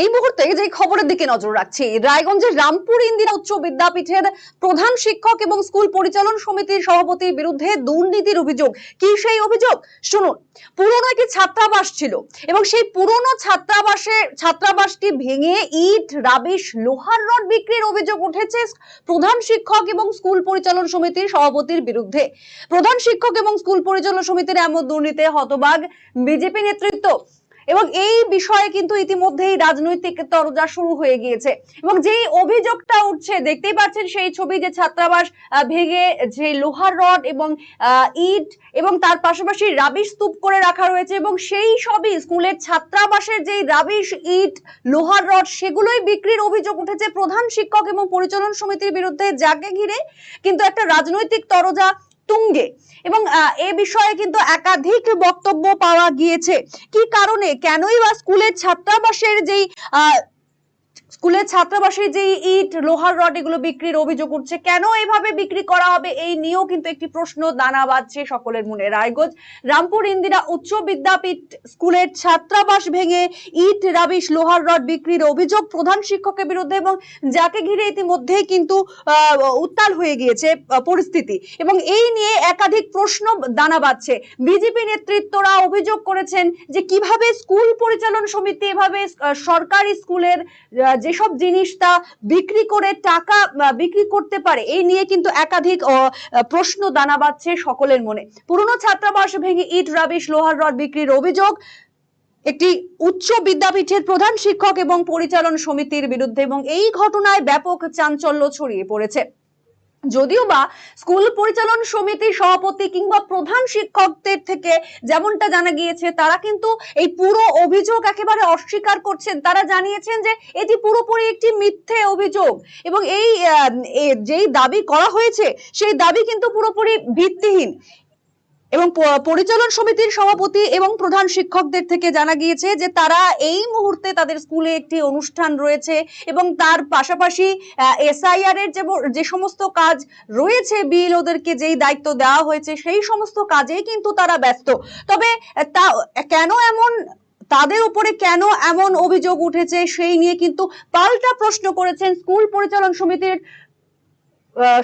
এই মুহূর্তে যে খবরের দিকে নজর রাখছি, রায়গঞ্জের রামপুর ইন্দিরা উচ্চ বিদ্যাপীঠের প্রধান শিক্ষক এবং স্কুল পরিচালন সমিতির সভাপতির বিরুদ্ধে দুর্নীতির অভিযোগ। কি সেই অভিযোগ? শুনুন, পুরনো একটি ছাত্রাবাস ছিল এবং সেই পুরনো ছাত্রাবাসে, ছাত্রাবাসটি ভেঙে ইট, রাবিশ, লোহার রড বিক্রির অভিযোগ উঠেছে প্রধান শিক্ষক এবং স্কুল পরিচালন সমিতির সভাপতির বিরুদ্ধে। প্রধান শিক্ষক এবং স্কুল পরিচালন সমিতির এমন দুর্নীতি হতবাগ বিজেপি নেতৃত্ব। এবং এই বিষয়ে কিন্তু ইতিমধ্যেই রাজনৈতিক তরজা শুরু হয়ে গিয়েছে। এবং যেই অভিযোগটা উঠছে, দেখতেই পাচ্ছেন সেই ছবি যে ছাত্রাবাস ভেঙে যে লোহার রড এবং ইট এবং তার পাশাপাশি রাবিশ স্তূপ করে রাখা রয়েছে এবং সেই সবই স্কুলের ছাত্রাবাসের যেই রাবিশ, ইট, লোহার রড সেগুলোই বিক্রির অভিযোগ উঠেছে প্রধান শিক্ষক এবং পরিচালন সমিতির বিরুদ্ধে যাকে ঘিরে। কিন্তু একটা রাজনৈতিক তরজা তুঙ্গে। এবং এ বিষয়ে কিন্তু একাধিক বক্তব্য পাওয়া গিয়েছে। কি কারণে? কেনই বা স্কুলের ছাত্রাবাসের যেই স্কুলের ছাত্রাবাসের যে ইট লোহার রড এগুলো বিক্রির অভিযোগ উঠছে কেন এভাবে বিক্রি করা হবে এই নিয়েও কিন্তু একটি প্রশ্ন দানা বাঁধছে সকলের মনে রায়গঞ্জ। রামপুর ইন্দিরা উচ্চ বিদ্যাপীঠ স্কুলের ছাত্রাবাস ভেঙে ইট রাবিশ লোহার রড বিক্রির অভিযোগ প্রধান শিক্ষকের বিরুদ্ধে এবং যাকে ঘিরে ইতিমধ্যেই কিন্তু উত্তাল হয়ে গিয়েছে পরিস্থিতি। এবং এই নিয়ে একাধিক প্রশ্ন দানা বাঁধছে। বিজেপি নেতৃত্বরা অভিযোগ করেছেন যে কীভাবে স্কুল পরিচালন সমিতি এভাবে সরকারি স্কুলের আহ, যেসব জিনিস তা বিক্রি করে টাকা বিক্রি করতে পারে, এই নিয়ে কিন্তু একাধিক প্রশ্ন দানা বাঁধছে সকলের মনে। পুরনো ছাত্রাবাস ভেঙে ইট, রাবিশ, লোহার রড বিক্রির অভিযোগ, একটি উচ্চ বিদ্যাপীঠের প্রধান শিক্ষক এবং পরিচালন সমিতির বিরুদ্ধে এবং এই ঘটনায় ব্যাপক চাঞ্চল্য ছড়িয়ে পড়েছে। যদিও বা স্কুল পরিচালন সমিতির সভাপতি কিংবা প্রধান শিক্ষকদের থেকে যেমনটা জানা গিয়েছে, তারা কিন্তু এই পুরো অভিযোগ একেবারে অস্বীকার করছেন। তারা জানিয়েছেন যে এটি পুরোপুরি একটি মিথ্যে অভিযোগ এবং এই যেই দাবি করা হয়েছে, সেই দাবি কিন্তু পুরোপুরি ভিত্তিহীন। এবং পরিচালন সমিতির সভাপতি এবং প্রধান শিক্ষকদের থেকে জানা গিয়েছে যে তারা এই মুহূর্তে তাদের স্কুলে একটি অনুষ্ঠান রয়েছে এবং তার পাশাপাশি এসআইআর এর যে সমস্ত কাজ রয়েছে বিল ওদেরকে যেই দায়িত্ব দেওয়া হয়েছে সেই সমস্ত কাজেই কিন্তু তারা ব্যস্ত। তবে তা, কেন এমন, তাদের উপরে কেন এমন অভিযোগ উঠেছে সেই নিয়ে কিন্তু পাল্টা প্রশ্ন করেছেন স্কুল পরিচালন সমিতির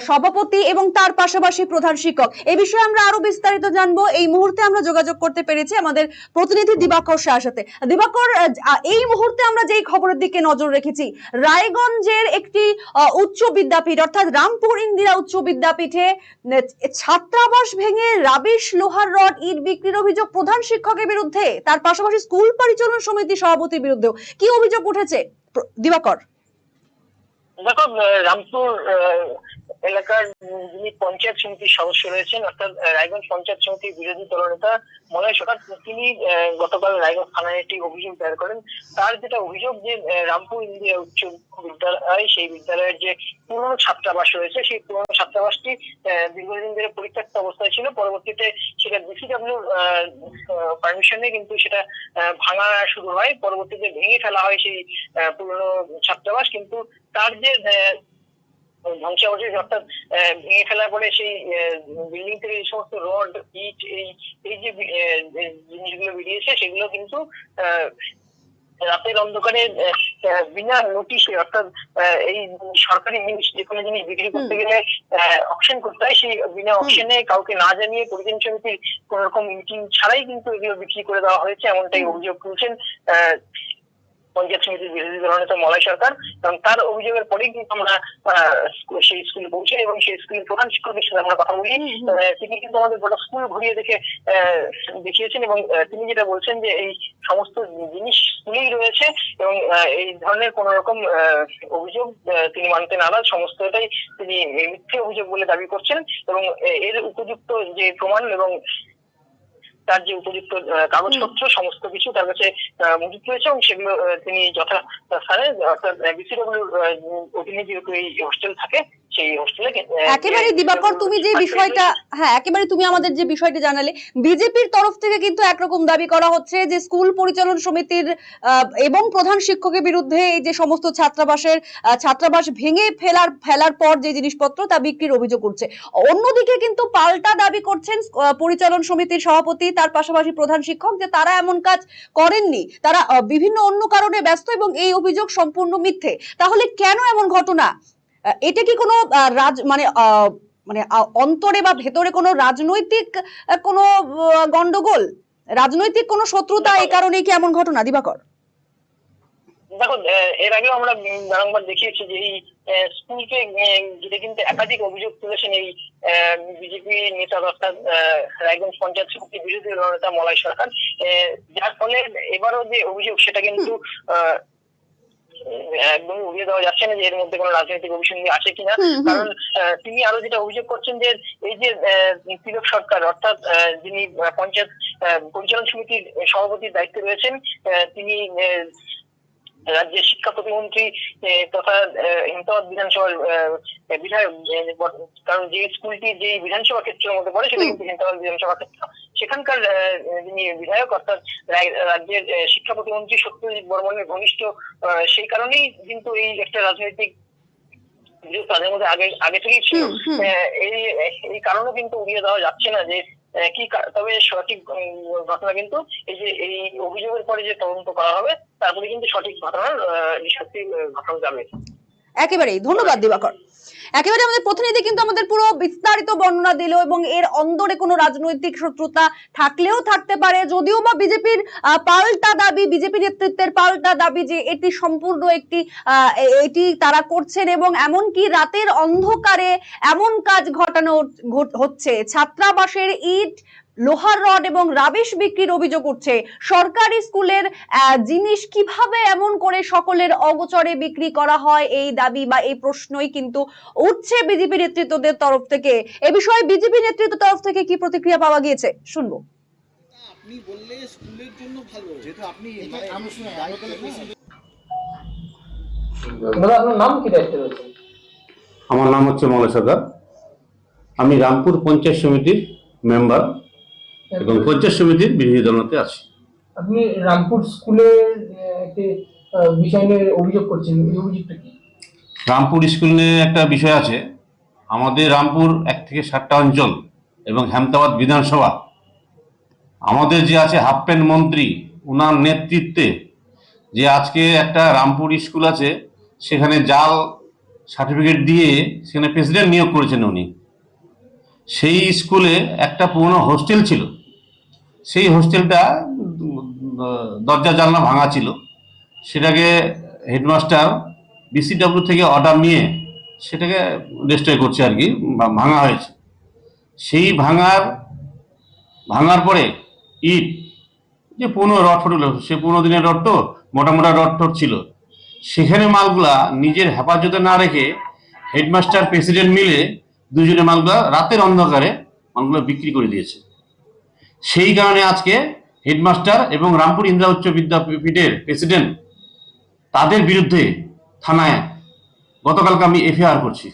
সভাপতি এবং তার পাশাপাশি প্রধান শিক্ষক। এই বিষয়ে আমরা আরও বিস্তারিত জানব। এই মুহূর্তে আমরা যোগাযোগ করতে পেরেছি আমাদের প্রতিনিধি দিবাকর শাহর সাথে। দিবাকর এই মুহূর্তে আমরা যেই খবরের দিকে নজর রেখেছি, রায়গঞ্জের একটি উচ্চ বিদ্যাপীঠ, অর্থাৎ রামপুর ইন্দিরা উচ্চ বিদ্যাপীঠে ছাত্রাবাস ভেঙে রাবিশ লোহার রড ইট বিক্রির অভিযোগ প্রধান শিক্ষকের বিরুদ্ধে, তার পাশাপাশি স্কুল পরিচালন সমিতি সভাপতির বিরুদ্ধেও কি অভিযোগ উঠেছে? দিবাকর। দেখো আহ, রামপুর আহ, এলাকার যিনি পঞ্চায়েত সমিতির সদস্য রয়েছেন, অর্থাৎ রায়গঞ্জ পঞ্চায়েত সমিতির বিরোধী দলনেতা মলয় সরকার, তিনি গতকাল রায়গঞ্জ থানায় একটি অভিযোগ দায়ের করেন। তার যেটা অভিযোগ যে রামপুর ইন্ডিয়া উচ্চ বিদ্যালয়, সেই বিদ্যালয়ের যে পুরনো ছাত্রাবাস রয়েছে, সেই পুরনো ছাত্রাবাসটি দীর্ঘদিন ধরে পরিত্যক্ত অবস্থায় ছিল। পরবর্তীতে সেটা ডিসিডব্লিউ পারমিশনে কিন্তু সেটা ভাঙা শুরু হয়। পরবর্তীতে ভেঙে ফেলা হয় সেই পুরনো ছাত্রাবাস। কিন্তু তার যে ধ্বংসাবশেষ অর্থাৎ ভেঙে ফেলার পরে সেই বিল্ডিং থেকে এই সমস্ত রড ইট এই এই যে জিনিসগুলো বেরিয়েছে সেগুলো কিন্তু রাতের অন্ধকারে বিনা নোটিশে অর্থাৎ এই সরকারি জিনিস যে কোনো জিনিস বিক্রি করতে গেলে অপশন করতে হয় সেই বিনা অপশনে কাউকে না জানিয়ে পরিজন সমিতির কোন রকম মিটিং ছাড়াই কিন্তু এগুলো বিক্রি করে দেওয়া হয়েছে এমনটাই অভিযোগ করেছেন আহ, পঞ্চায়েত সমিতির বিরোধী দলনেতা মলয় সরকার এবং তার অভিযোগের পরেই কিন্তু আমরা সেই স্কুলে পৌঁছে এবং সেই স্কুলের প্রধান শিক্ষকের সাথে আমরা কথা বলি। তিনি কিন্তু আমাদের গোটা স্কুল ঘুরিয়ে দেখে দেখিয়েছেন এবং তিনি যেটা বলছেন যে এই সমস্ত জিনিস স্কুলেই রয়েছে এবং এই ধরনের কোন রকম আহ, অভিযোগ তিনি মানতে নারাজ। সমস্তটাই তিনি মিথ্যে অভিযোগ বলে দাবি করছেন এবং এর উপযুক্ত যে প্রমাণ এবং তার যে উপযুক্ত কাগজপত্র সমস্ত কিছু তার কাছে মজুত রয়েছে এবং সেগুলো তিনি যথা স্থানে অর্থাৎ বিসিডব্লিউ অধীনে যেহেতু এই হোস্টেল থাকে। একেবারে দিবাকর তুমি যে বিষয়টা হ্যাঁ একেবারে তুমি আমাদের যে বিষয়টা জানালে বিজেপির তরফ থেকে কিন্তু একরকম দাবি করা হচ্ছে যে স্কুল পরিচালন সমিতির এবং প্রধান শিক্ষকের বিরুদ্ধে এই যে সমস্ত ছাত্রাবাসের ছাত্রাবাস ভেঙে ফেলার ফেলার পর যে জিনিসপত্র তা বিক্রির অভিযোগ উঠছে অন্যদিকে কিন্তু পাল্টা দাবি করছেন পরিচালন সমিতির সভাপতি তার পাশাপাশি প্রধান শিক্ষক যে তারা এমন কাজ করেননি। তারা বিভিন্ন অন্য কারণে ব্যস্ত এবং এই অভিযোগ সম্পূর্ণ মিথ্যে। তাহলে কেন এমন ঘটনা? এটা কি কোনো রাজ মানে মানে অন্তরে বা ভেতরে কোনো রাজনৈতিক কোনো গন্ডগোল? রাজনৈতিক কোনো শত্রুতা এই কারণেই কি এমন ঘটনা দিবাকর? দেখো এর আগেও আমরা বারংবার দেখিয়েছি যে এই স্কুলকে ঘিরে কিন্তু একাধিক অভিযোগ তুলেছেন এই বিজেপি নেতা অর্থাৎ রায়গঞ্জ পঞ্চায়েত সমিতি বিরোধী নেতা মলয় সরকার। যার ফলে এবারও যে অভিযোগ সেটা কিন্তু আহ, একদমই উড়িয়ে দেওয়া যাচ্ছে না যে এর মধ্যে কোনো রাজনৈতিক অভিসন্ধি আছে কিনা। কারণ আহ, তিনি আরও যেটা অভিযোগ করছেন যে এই যে আহ, তিলক সরকার অর্থাৎ আহ, যিনি পঞ্চায়েত পরিচালন সমিতির সভাপতির দায়িত্বে রয়েছেন আহ, তিনি রাজ্যের শিক্ষা প্রতিমন্ত্রী তথা হিমতাবাদ বিধানসভার বিধায়ক কারণ যে স্কুলটি যে বিধানসভা ক্ষেত্রের মধ্যে পড়ে সেটা কিন্তু হিমতাবাদ বিধানসভা ক্ষেত্র। সেখানকার যিনি বিধায়ক অর্থাৎ রাজ্যের শিক্ষা প্রতিমন্ত্রী সত্যজিৎ বর্মনের ঘনিষ্ঠ সেই কারণেই কিন্তু এই একটা রাজনৈতিক তাদের মধ্যে আগে আগে থেকেই ছিল। এই এই কারণে কিন্তু উড়িয়ে দেওয়া যাচ্ছে না যে কি তবে সঠিক ঘটনা কিন্তু এই যে, এই অভিযোগের পরে যে তদন্ত করা হবে, তারপরে কিন্তু সঠিক ঘটনার নিষ্পত্তি ঘটানো যাবে একেবারেই ধন্যবাদ দিবাকর। একেবারে আমাদের প্রতিনিধি কিন্তু আমাদের পুরো বিস্তারিত বর্ণনা দিল এবং এর অন্দরে কোনো রাজনৈতিক শত্রুতা থাকলেও থাকতে পারে যদিও বা বিজেপির পাল্টা দাবি বিজেপি নেতৃত্বের পাল্টা দাবি যে এটি সম্পূর্ণ একটি এটি তারা করছেন এবং এমনকি রাতের অন্ধকারে এমন কাজ ঘটানো হচ্ছে। ছাত্রাবাসের ইট লোহার রড এবং রাবিশ বিক্রির অভিযোগ উঠছে। সরকারি স্কুলের আহ, জিনিস কীভাবে এমন করে সকলের অগোচরে বিক্রি করা হয় এই দাবি বা এই প্রশ্নই কিন্তু উঠছে বিজেপি নেতৃত্বদের তরফ থেকে। এ বিষয়ে বিজেপি নেতৃত্ব তরফ থেকে কি প্রতিক্রিয়া পাওয়া গিয়েছে? শুনব। আপনি বললে স্কুলের জন্য ভালো। যেহেতু আপনি মানে আপনার নাম কি দায়িত্বে রয়েছে? আমার নাম হচ্ছে মলয় সরকার। আমি রামপুর পঞ্চায়েত সমিতির মেম্বার। এবং পঞ্চায়েত সমিতির বিরোধী দলতে আছি। আপনি রামপুর একটি বিষয় নিয়ে অভিযোগ করছেন এই অভিযোগটা কি? রামপুর স্কুল নিয়ে একটা বিষয় আছে। আমাদের রামপুর এক থেকে সাতটা অঞ্চল এবং হেমতাবাদ বিধানসভা। আমাদের যে আছে হাফ প্যান্ট মন্ত্রী উনার নেতৃত্বে যে আজকে একটা রামপুর স্কুল আছে সেখানে জাল সার্টিফিকেট দিয়ে সেখানে প্রেসিডেন্ট নিয়োগ করেছেন উনি। সেই স্কুলে একটা পুরনো হোস্টেল ছিল। সেই হোস্টেলটা দরজা জানলা ভাঙা ছিল। সেটাকে হেডমাস্টার বিসিডব্লিউ থেকে অর্ডার নিয়ে সেটাকে ডিস্ট্রয় করছে আর কি ভাঙা হয়েছে। সেই ভাঙার ভাঙার পরে ইট, যে পুরনো রড ফটগুলো সে পুরনো দিনের রড তো, মোটা মোটা রড টড ছিল। সেখানে মালগুলা নিজের হেফাজতে না রেখে হেডমাস্টার প্রেসিডেন্ট মিলে দুজনে মালগুলা রাতের অন্ধকারে মালগুলো বিক্রি করে দিয়েছে। সেই কারণে আজকে হেডমাস্টার এবং রামপুর ইন্দ্রা উচ্চ বিদ্যাপীঠের প্রেসিডেন্ট তাদের বিরুদ্ধে থানায় গতকালকে আমি এফআইআর করছি।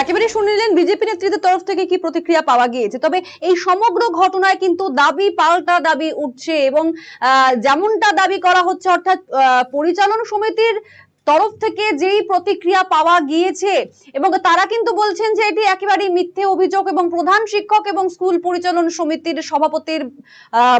একেবারে শুনলেন বিজেপি নেতৃত্বের তরফ থেকে কি প্রতিক্রিয়া পাওয়া গিয়েছে। তবে এই সমগ্র ঘটনায় কিন্তু দাবি, পাল্টা দাবি উঠছে এবং যেমনটা দাবি করা হচ্ছে, অর্থাৎ পরিচালন সমিতির তরফ থেকে যেই প্রতিক্রিয়া পাওয়া গিয়েছে, এবং তারা কিন্তু বলছেন যে এটি একেবারেই মিথ্যে অভিযোগ এবং প্রধান শিক্ষক এবং স্কুল পরিচালন সমিতির সভাপতির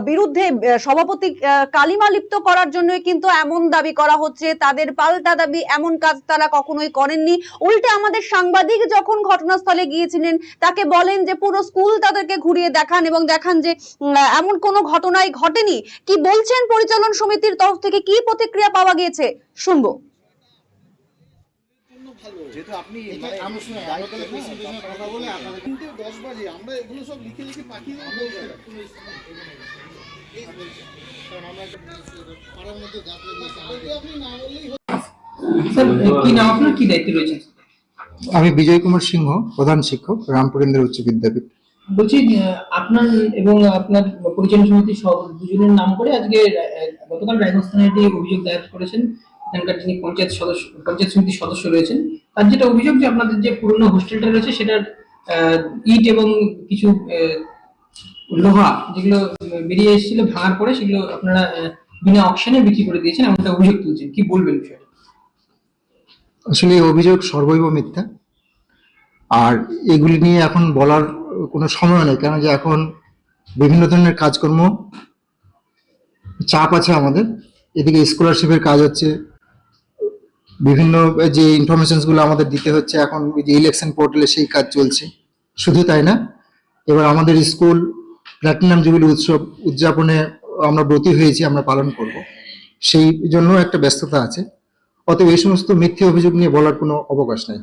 বিরুদ্ধে সভাপতি কালিমা লিপ্ত করার জন্য কিন্তু এমন দাবি করা হচ্ছে। তাদের পাল্টা দাবি, এমন কাজ তারা কখনোই করেননি। উল্টে আমাদের সাংবাদিক যখন ঘটনাস্থলে গিয়েছিলেন, তাকে বলেন যে পুরো স্কুল তাদেরকে ঘুরিয়ে দেখান এবং দেখান যে এমন কোনো ঘটনাই ঘটেনি। কি বলছেন পরিচালন সমিতির তরফ থেকে, কি প্রতিক্রিয়া পাওয়া গিয়েছে? শুনব জন্য ভালো যেহেতু আপনি এটা মানে আমি শুনে দায়িত্ব আমি নিয়েছেন। প্রেসিডেন্টের কথা বলে আপনাদের তিনটে দশ বাজে আমরা এগুলো সব লিখে লিখে পাঠিয়ে দেবো আপনি আমি বিজয় কুমার সিংহ প্রধান শিক্ষক রামপুরেন্দ্র উচ্চ বিদ্যাপীঠ। বলছি আপনার এবং আপনার পরিচালন সমিতির সব দুজনের নাম করে আজকে গতকাল রায়গঞ্জ থানায় একটি অভিযোগ দায়ের করেছেন। এখানকার যিনি পঞ্চায়েত সদস্য, পঞ্চায়েত সমিতির সদস্য রয়েছেন, তার যেটা অভিযোগ যে আপনাদের যে পুরনো হোস্টেলটা রয়েছে, সেটার ইট এবং কিছু লোহা যেগুলো বেরিয়ে এসেছিল, ভাঙার পরে সেগুলো আপনারা বিনা অকশনে বিক্রি করে দিয়েছেন, এমনটা অভিযোগ তুলছেন। কি বলবেন বিষয়টা? আসলে অভিযোগ সর্বৈব মিথ্যা। আর এগুলি নিয়ে এখন বলার কোনো সময় নেই, কেন যে এখন বিভিন্ন ধরনের কাজকর্ম, চাপ আছে আমাদের। এদিকে স্কলারশিপের কাজ হচ্ছে বিভিন্ন যে ইনফরমেশনসগুলো আমাদের দিতে হচ্ছে এখন ওই যে ইলেকশন পোর্টালে সেই কাজ চলছে। শুধু তাই না? এবার আমাদের স্কুল প্ল্যাটিনাম জুবিলি উৎসব উদযাপনে আমরা ব্রতী হয়েছি আমরা পালন করব। সেই জন্য একটা ব্যস্ততা আছে। অতএব এই সমস্ত মিথ্যে অভিযোগ নিয়ে বলার কোনো অবকাশ নাই।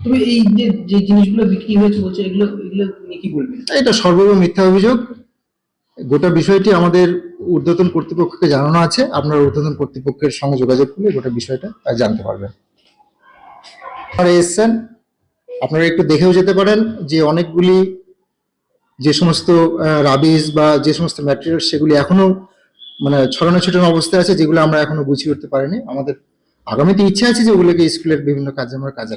তবে এই যে যে জিনিসগুলো বিক্রি হয়েছে বলছে এগুলো এগুলো কি বলবেন? এটা সর্বৈব মিথ্যা অভিযোগ। গোটা বিষয়টি আমাদের ঊর্ধ্বতন কর্তৃপক্ষকে জানানো আছে। আপনারা ঊর্ধ্বতন কর্তৃপক্ষের সঙ্গে যোগাযোগ করলে গোটা বিষয়টা জানতে পারবেন। আপনারা এসছেন। আপনারা একটু দেখেও যেতে পারেন যে অনেকগুলি যে সমস্ত রাবিস বা যে সমস্ত ম্যাটেরিয়াল সেগুলি এখনও মানে ছড়ানো ছিটানো অবস্থায় আছে, যেগুলো আমরা এখনও গুছিয়ে উঠতে পারিনি। আমাদের আগামীতে ইচ্ছা আছে যে ওগুলোকে স্কুলের বিভিন্ন কাজে আমরা কাজে